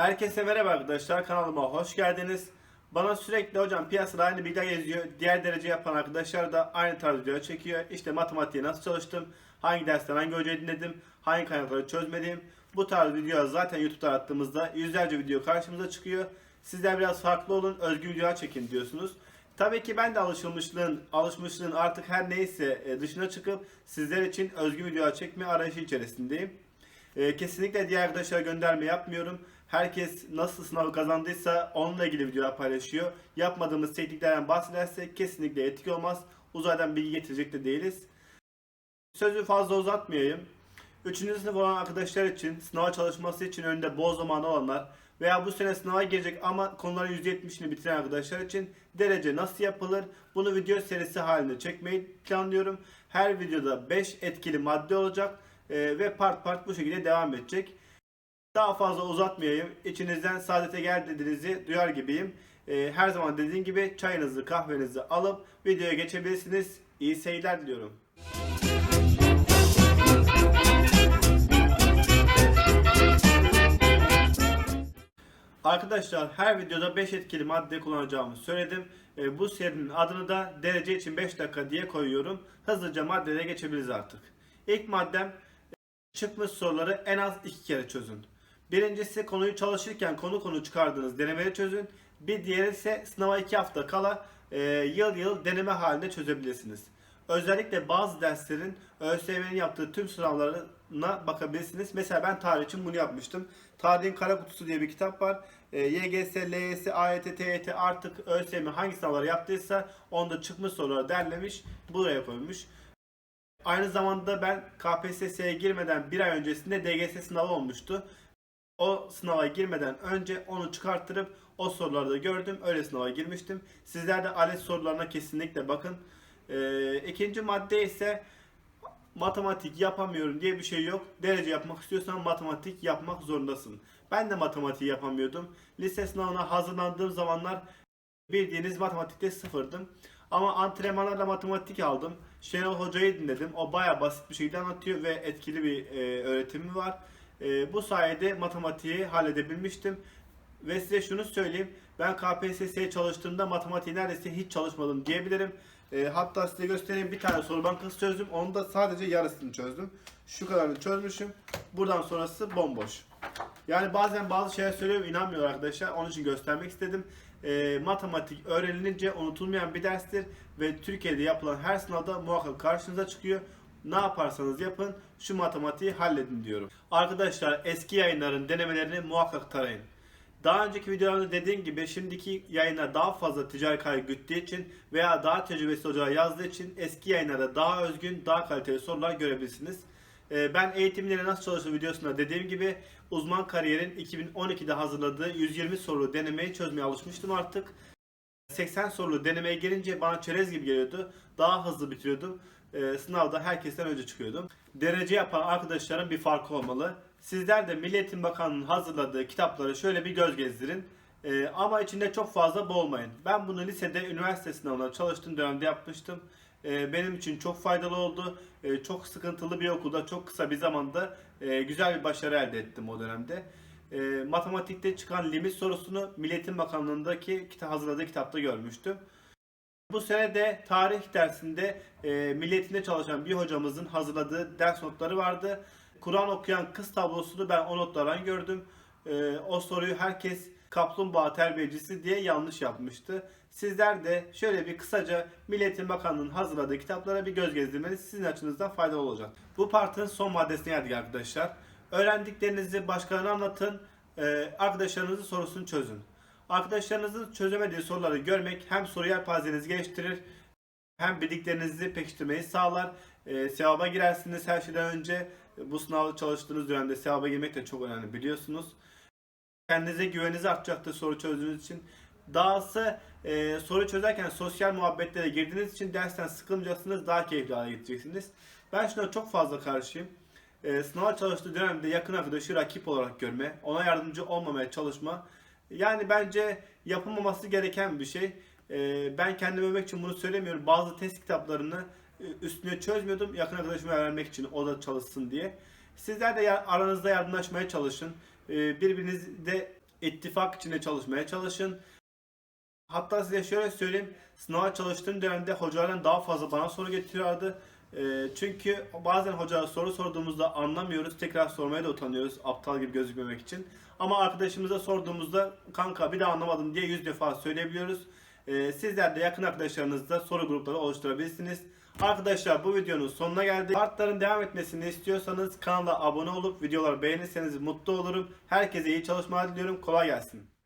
Herkese merhaba arkadaşlar kanalıma hoş geldiniz. Bana sürekli hocam piyasada aynı bilgiler geziyor. Diğer derece yapan arkadaşlar da aynı tarz video çekiyor. İşte matematiğe nasıl çalıştım, hangi dersten hangi hocayı dinledim, hangi kaynakları çözmedim. Bu tarz videolar zaten YouTube'da attığımızda yüzlerce video karşımıza çıkıyor. Sizler biraz farklı olun, özgür videolar çekin diyorsunuz. Tabii ki ben de alışılmışlığın, alışmışlığın artık her neyse e, dışına çıkıp sizler için özgür videolar çekme arayışı içerisindeyim. Ee, kesinlikle diğer arkadaşlara gönderme yapmıyorum. Herkes nasıl sınavı kazandıysa onunla ilgili videolar paylaşıyor. Yapmadığımız tekniklerden bahsedersek kesinlikle etik olmaz. Uzaydan bilgi getirecek de değiliz. Sözü fazla uzatmayayım. Üçüncü sınıf olan arkadaşlar için, sınava çalışması için önünde bol zamanı olanlar veya bu sene sınava girecek ama konuların %70'ini bitiren arkadaşlar için derece nasıl yapılır? Bunu video serisi halinde çekmeyi planlıyorum. Her videoda 5 etkili madde olacak e, ve part part bu şekilde devam edecek. Daha fazla uzatmayayım. İçinizden saadete gel dediğinizi duyar gibiyim. E, her zaman dediğim gibi çayınızı kahvenizi alıp videoya geçebilirsiniz. İyi seyirler diliyorum. Arkadaşlar her videoda 5 etkili madde kullanacağımı söyledim. E, bu serinin adını da derece için 5 dakika diye koyuyorum. Hızlıca maddelere geçebiliriz artık. İlk maddem çıkmış soruları en az 2 kere çözün. Birincisi konuyu çalışırken konu konu çıkardığınız denemeleri çözün. Bir diğeri ise sınava 2 hafta kala e, yıl yıl deneme halinde çözebilirsiniz. Özellikle bazı derslerin ÖSYM'nin yaptığı tüm sınavlarına bakabilirsiniz. Mesela ben tarih için bunu yapmıştım. Tarihin Kara Kutusu diye bir kitap var. E, YGS, LYS, AYT, TYT artık ÖSYM hangi sınavları yaptıysa onda çıkmış soruları derlemiş, buraya koymuş. Aynı zamanda ben KPSS'ye girmeden bir ay öncesinde DGS sınavı olmuştu. O sınava girmeden önce onu çıkarttırıp o soruları da gördüm. Öyle sınava girmiştim. Sizler de ALES sorularına kesinlikle bakın. Ee, ikinci madde ise matematik yapamıyorum diye bir şey yok. Derece yapmak istiyorsan matematik yapmak zorundasın. Ben de matematiği yapamıyordum. Lise sınavına hazırlandığım zamanlar bildiğiniz matematikte sıfırdım. Ama antrenmanlarla matematik aldım. Şenol Hoca'yı dinledim. O baya basit bir şekilde anlatıyor ve etkili bir e, öğretimi var. E, bu sayede matematiği halledebilmiştim. Ve size şunu söyleyeyim. Ben KPSS'ye çalıştığımda matematiği neredeyse hiç çalışmadım diyebilirim. E, hatta size göstereyim bir tane soru bankası çözdüm. Onu da sadece yarısını çözdüm. Şu kadarını çözmüşüm. Buradan sonrası bomboş. Yani bazen bazı şeyler söylüyorum inanmıyor arkadaşlar. Onun için göstermek istedim. E, matematik öğrenilince unutulmayan bir derstir ve Türkiye'de yapılan her sınavda muhakkak karşınıza çıkıyor. Ne yaparsanız yapın şu matematiği halledin diyorum. Arkadaşlar eski yayınların denemelerini muhakkak tarayın. Daha önceki videolarda dediğim gibi şimdiki yayına daha fazla ticari kaygı güttüğü için veya daha tecrübesi hocalar yazdığı için eski yayınlarda daha özgün, daha kaliteli sorular görebilirsiniz. Ee, Ben eğitimleri nasıl çalışır videosunda dediğim gibi uzman kariyerin 2012'de hazırladığı 120 sorulu denemeyi çözmeye alışmıştım artık. 80 sorulu denemeye gelince bana çerez gibi geliyordu. Daha hızlı bitiriyordum. Ee, sınavda herkesten önce çıkıyordum. Derece yapan arkadaşların bir farkı olmalı. Sizler de Milli Eğitim Bakanlığı'nın hazırladığı kitapları şöyle bir göz gezdirin. Ee, ama içinde çok fazla boğulmayın. Ben bunu lisede üniversite sınavına çalıştığım dönemde yapmıştım. Ee, benim için çok faydalı oldu. Ee, çok sıkıntılı bir okulda çok kısa bir zamanda e, güzel bir başarı elde ettim o dönemde. Ee, matematikte çıkan limit sorusunu Milli Eğitim Bakanlığı'ndaki kita- hazırladığı kitapta görmüştüm. Bu sene de tarih dersinde e, milletinde çalışan bir hocamızın hazırladığı ders notları vardı. Kur'an okuyan kız tablosunu ben o notlardan gördüm. E, o soruyu herkes kaplumbağa terbiyecisi diye yanlış yapmıştı. Sizler de şöyle bir kısaca Milletin Bakanlığı'nın hazırladığı kitaplara bir göz gezdirmeniz sizin açınızdan faydalı olacak. Bu partın son maddesine geldik arkadaşlar. Öğrendiklerinizi başkalarına anlatın, e, arkadaşlarınızın sorusunu çözün. Arkadaşlarınızın çözemediği soruları görmek hem soru yelpazenizi geliştirir hem bildiklerinizi pekiştirmeyi sağlar. E, sevaba girersiniz her şeyden önce. Bu sınavda çalıştığınız dönemde sevaba girmek de çok önemli biliyorsunuz. Kendinize güveniniz artacaktır soru çözdüğünüz için. Dahası e, soru çözerken sosyal muhabbetlere girdiğiniz için dersten sıkılmayacaksınız, daha keyifli hale getireceksiniz. Ben şuna çok fazla karşıyım. E, sınava çalıştığı dönemde yakın arkadaşı rakip olarak görme, ona yardımcı olmamaya çalışma. Yani bence yapılmaması gereken bir şey. E, ben kendimi övmek için bunu söylemiyorum. Bazı test kitaplarını e, üstüne çözmüyordum. Yakın arkadaşıma vermek için o da çalışsın diye. Sizler de aranızda yardımlaşmaya çalışın. E, birbirinizi de ittifak içinde çalışmaya çalışın. Hatta size şöyle söyleyeyim. Sınava çalıştığım dönemde hocalardan daha fazla bana soru getiriyorlardı. Ee, çünkü bazen hocalara soru sorduğumuzda anlamıyoruz. Tekrar sormaya da utanıyoruz aptal gibi gözükmemek için. Ama arkadaşımıza sorduğumuzda kanka bir daha anlamadım diye yüz defa söyleyebiliyoruz. Ee, sizler de yakın arkadaşlarınızla soru grupları oluşturabilirsiniz. Arkadaşlar bu videonun sonuna geldik. Partların devam etmesini istiyorsanız kanala abone olup videoları beğenirseniz mutlu olurum. Herkese iyi çalışmalar diliyorum. Kolay gelsin.